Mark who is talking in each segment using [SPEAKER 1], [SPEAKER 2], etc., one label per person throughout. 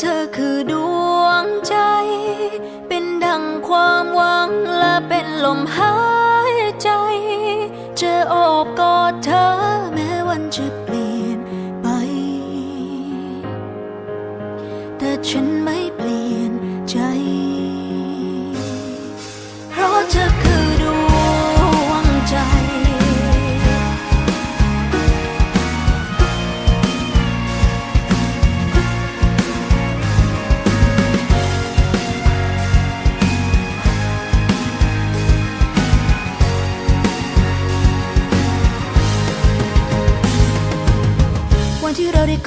[SPEAKER 1] เธอคือดวงใจ เป็นดังความหวังและเป็นลมหายใจเจอโอบกอดเธอ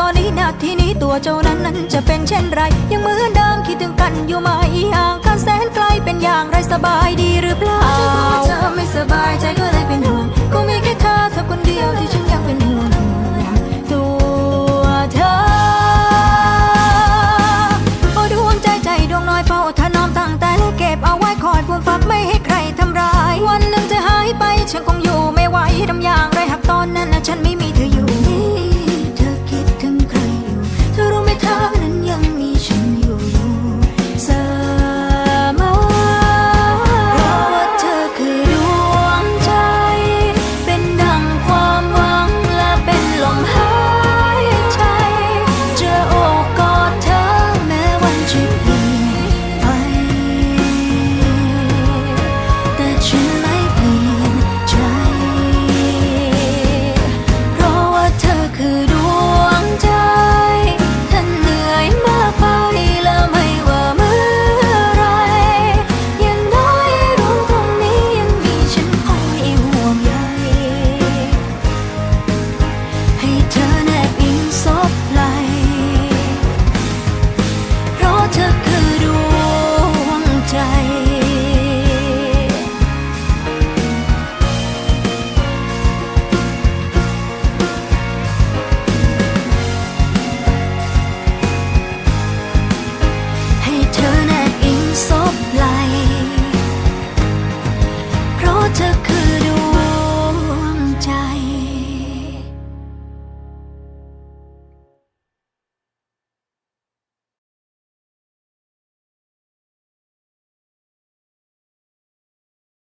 [SPEAKER 1] ตอนนี้นาทีนี้ตัวเจ้านั้นนั้นจะเป็นเช่นไร ยังเหมือนเดิมคิดถึงกันอยู่ไหมห่างกันแสนไกลเป็นอย่างไรสบายดีหรือเปล่าฉันกลัวเธอไม่สบายใจก็เลยเป็นห่วงคงมีแค่เธอเธอคนเดียวที่ฉัน